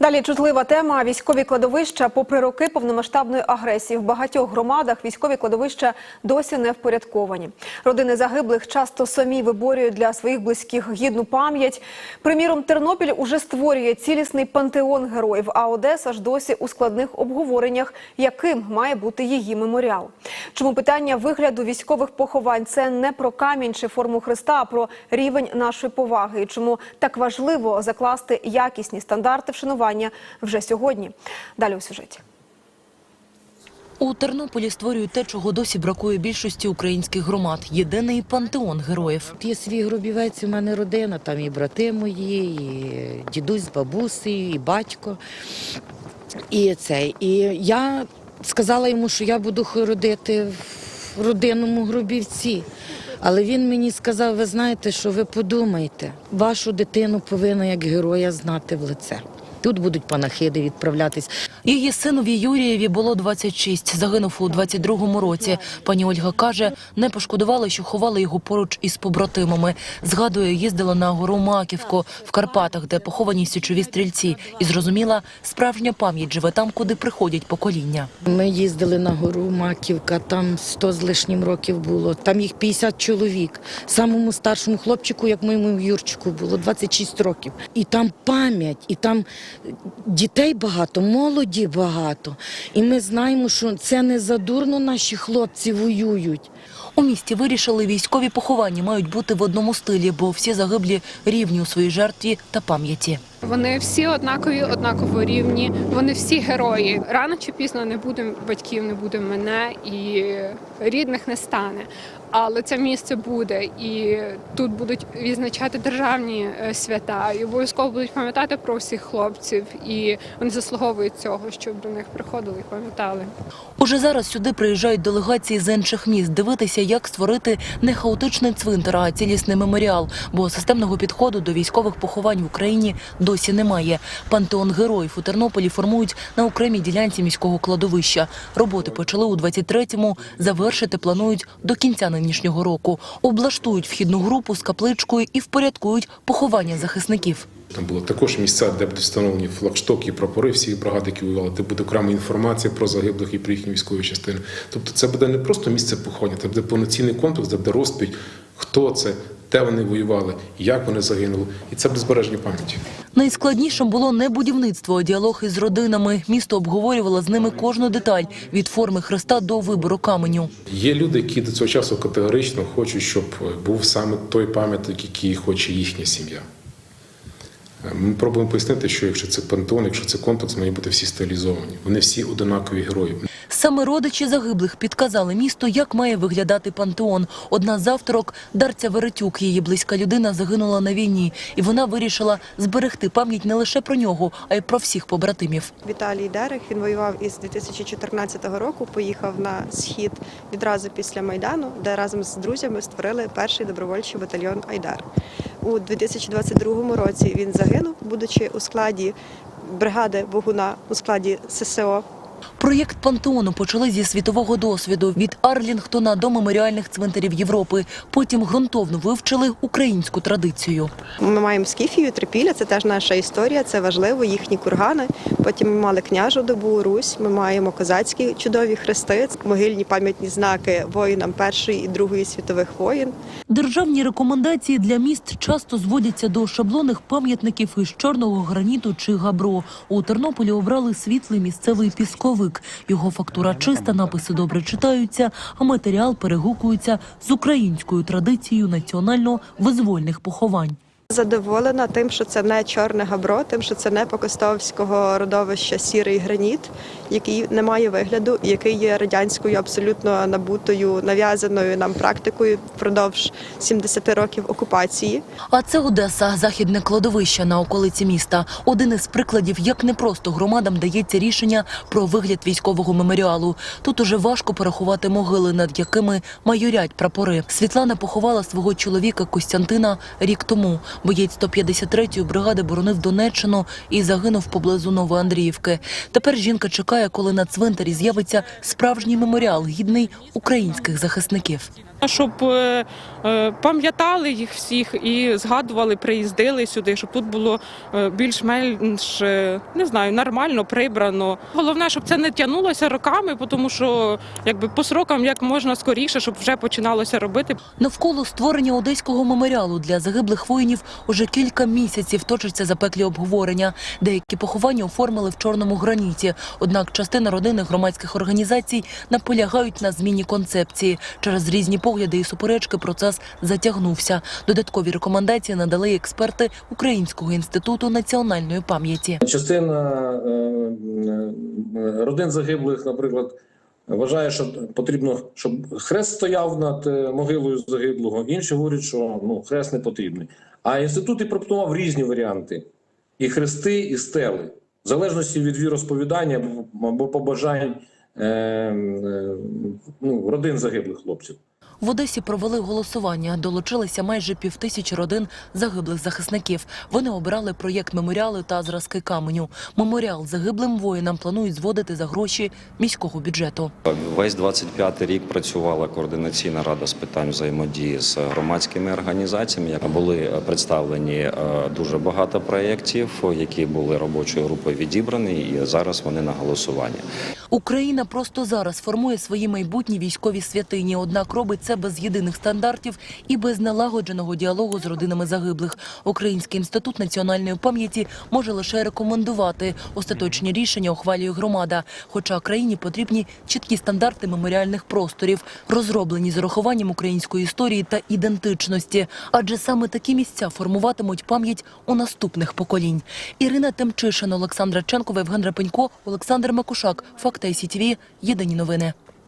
Далі чутлива тема військові кладовища. Попри роки повномасштабної агресії в багатьох громадах військові кладовища досі не впорядковані. Родини загиблих часто самі виборюють для своїх близьких гідну пам'ять. Приміром, Тернопіль уже створює цілісний пантеон героїв, а Одеса ж досі у складних обговореннях, яким має бути її меморіал. Чому питання вигляду військових поховань це не про камінь чи форму Христа, а про рівень нашої поваги. І чому так важливо закласти якісні стандарти вшанування вже сьогодні? Далі у сюжеті. У Тернополі створюють те, чого досі бракує більшості українських громад – єдиний пантеон героїв. Є свій гробівець, у мене родина, там і брати мої, і дідусь з бабусею, і батько. І цей. І я сказала йому, що я буду хоронити в родинному гробівці. Але він мені сказав, ви знаєте, що ви подумайте, вашу дитину повинна як героя знати в лице. Тут будуть панахиди відправлятись. Її синові Юрієві було 26, загинув у 22-му році. Пані Ольга каже, не пошкодували, що ховали його поруч із побратимами. Згадує, їздила на гору Маківку в Карпатах, де поховані січові стрільці. І зрозуміла, справжня пам'ять живе там, куди приходять покоління. Ми їздили на гору Маківка, там 100 з лишнім років було, там їх 50 чоловік. Самому старшому хлопчику, як моєму Юрчику, було 26 років. І там пам'ять, і там дітей багато, молоді багато. І ми знаємо, що це не задурно наші хлопці воюють. У місті вирішили, військові поховання мають бути в одному стилі, бо всі загиблі рівні у своїй жертві та пам'яті. Вони всі однакові, однаково рівні. Вони всі герої. Рано чи пізно не буде батьків, не буде мене і рідних не стане. Але це місце буде, і тут будуть відзначати державні е, свята, і обов'язково будуть пам'ятати про всіх хлопців, і вони заслуговують цього, щоб до них приходили і пам'ятали. Уже зараз сюди приїжджають делегації з інших міст дивитися, як створити не хаотичний цвинтар, а цілісний меморіал, бо системного підходу до військових поховань в Україні досі немає. Пантеон героїв у Тернополі формують на окремій ділянці міського кладовища. Роботи почали у 23-му, завершити планують до кінця нинішнього року. Облаштують вхідну групу з капличкою і впорядкують поховання захисників. Там було також місця, де будуть встановлені флагштоки, прапори всіх бригад, які воювали, де буде окрема інформація про загиблих і про їхні військові частини. Тобто це буде не просто місце поховання, це буде повноцінний комплекс, де буде розповідь, хто це, де вони воювали, як вони загинули, і це буде збереження пам'яті. Найскладнішим було не будівництво, а діалог із родинами. Місто обговорювало з ними кожну деталь від форми хреста до вибору каменю. Є люди, які до цього часу категорично хочуть, щоб був саме той пам'ятник, який хоче їхня сім'я. Ми пробуємо пояснити, що якщо це пантеон, якщо це комплекс, мають бути всі стилізовані. Вони всі одинакові герої. Саме родичі загиблих підказали місту, як має виглядати пантеон. Одна з авторок Дарця Веретюк, її близька людина, загинула на війні, і вона вирішила зберегти пам'ять не лише про нього, а й про всіх побратимів. Віталій Дерех він воював із 2014 року. Поїхав на схід відразу після майдану, де разом з друзями створили перший добровольчий батальйон Айдар. У 2022 році він загинув, будучи у складі бригади Богуна у складі ССО. Проєкт пантеону почали зі світового досвіду від Арлінгтона до меморіальних цвинтарів Європи. Потім ґрунтовно вивчили українську традицію. Ми маємо скіфію, трипілля, це теж наша історія, це важливо, їхні кургани. Потім ми мали княжу добу, Русь. Ми маємо козацькі чудові хрести, могильні пам'ятні знаки воїнам Першої і Другої світових воєн. Державні рекомендації для міст часто зводяться до шаблонних пам'ятників із чорного граніту чи габро. У Тернополі обрали світлий місцевий пісковик. Його фактура чиста, написи добре читаються, а матеріал перегукується з українською традицією національно-визвольних поховань. Задоволена тим, що це не чорне габро, тим, що це не покостовського родовища сірий граніт, який не має вигляду, який є радянською абсолютно набутою, нав'язаною нам практикою впродовж 70 років окупації. А це Одеса, західне кладовище на околиці міста. Один із прикладів, як непросто громадам дається рішення про вигляд військового меморіалу. Тут уже важко порахувати могили, над якими майорять прапори. Світлана поховала свого чоловіка Костянтина рік тому. Боєць 153-ї бригади боронив Донеччину і загинув поблизу Новоандріївки. Тепер жінка чекає, коли на цвинтарі з'явиться справжній меморіал, гідний українських захисників. Щоб е, е, пам'ятали їх всіх і згадували, приїздили сюди, щоб тут було е, більш-менш не знаю, нормально прибрано. Головне, щоб це не тягнулося роками, тому що якби по срокам як можна скоріше, щоб вже починалося робити. Навколо створення одеського меморіалу для загиблих воїнів уже кілька місяців точаться запеклі обговорення. Деякі поховання оформили в чорному граніті. Однак частина родини громадських організацій наполягають на зміні концепції. Через різні погляди і суперечки процес затягнувся. Додаткові рекомендації надали експерти Українського інституту національної пам'яті. Частина е, е, родин загиблих, наприклад, вважає, що потрібно, щоб хрест стояв над е, могилою загиблого. Інші говорять, що ну, хрест не потрібний. А інститут і пропонував різні варіанти: і хрести, і стели, в залежності від віросповідання або- побажань е, ну, родин загиблих хлопців. В Одесі провели голосування. Долучилися майже півтисячі родин загиблих захисників. Вони обирали проєкт меморіалу та зразки каменю. Меморіал загиблим воїнам планують зводити за гроші міського бюджету. Весь 25-й рік працювала координаційна рада з питань взаємодії з громадськими організаціями. Були представлені е, дуже багато проєктів, які були робочою групою відібрані, і зараз вони на голосуванні. Україна просто зараз формує свої майбутні військові святині. Однак робить це без єдиних стандартів і без налагодженого діалогу з родинами загиблих. Український інститут національної пам'яті може лише рекомендувати. Остаточні рішення ухвалює громада. Хоча країні потрібні чіткі стандарти меморіальних просторів, розроблені з урахуванням української історії та ідентичності. Адже саме такі місця формуватимуть пам'ять у наступних поколінь. Ірина Темчишин, Олександра Ченкова, Євген Рапенько, Олександр Макушак. Факти СІТВ. Єдині новини.